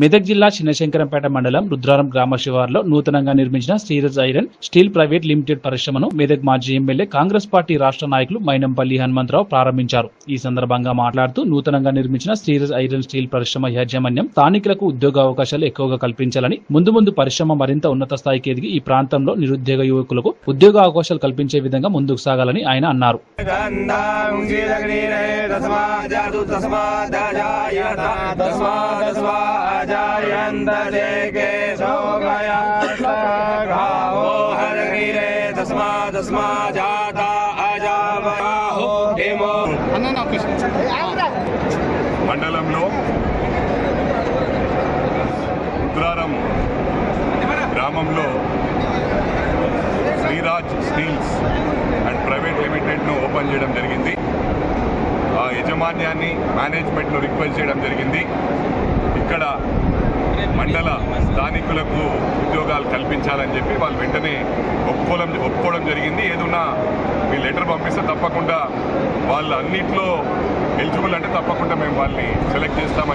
మెదక్ జిల్లా చిన్నశంకరంపేట మండలం రుద్రారం గ్రామ శివార్లో నూతనంగా నిర్మించిన Shriraj iron steel private limited పరిశ్రమను మెదక్ మాజీ ఎమ్మెల్యే కాంగ్రెస్ పార్టీ రాష్ట్ర నాయకులు మైనంపల్లి హనుమంతరావు ప్రారంభించారు. ఈ సందర్భంగా మాట్లాడుతూ నూతనంగా నిర్మించిన శ్రీరజ్ ఐరన్ స్టీల్ పరిశ్రమ యాజమాన్యం స్థానికులకు ఉద్యోగ అవకాశాలు ఎక్కువగా కల్పించాలని ముందు ముందు పరిశ్రమ మరింత ఉన్నత స్థాయికి ఎదిగి ఈ ప్రాంతంలో నిరుద్యోగ యువకులకు ఉద్యోగ అవకాశాలు కల్పించే విధంగా ముందుకు సాగాలని ఆయన అన్నారు. गन्धाङ्गिरग्निरे तस्माजातु तस्मादजायत तस्मादस्माजायन्त देके शोकया घावो हरगिरे तस्मादस्माजाता अजावहो हिमो మండలంలో రుద్రారం గ్రామంలో శ్రీరాజ్ స్టీల్స్ అండ్ ప్రైవేట్ లిమిటెడ్ను ఓపెన్ చేయడం జరిగింది ఆ యజమాన్యాన్ని మేనేజ్మెంట్ను రిక్వెస్ట్ చేయడం జరిగింది. ఇక్కడ మండల స్థానికులకు ఉద్యోగాలు కల్పించాలని చెప్పి వాళ్ళు వెంటనే ఒప్పుకోవడం ఒప్పుకోవడం జరిగింది. ఏదన్నా మీ లెటర్ పంపిస్తే తప్పకుండా వాళ్ళు అన్నిట్లో ఎలిజిబుల్ అంటే తప్పకుండా మేము వాళ్ళని సెలెక్ట్ చేస్తామని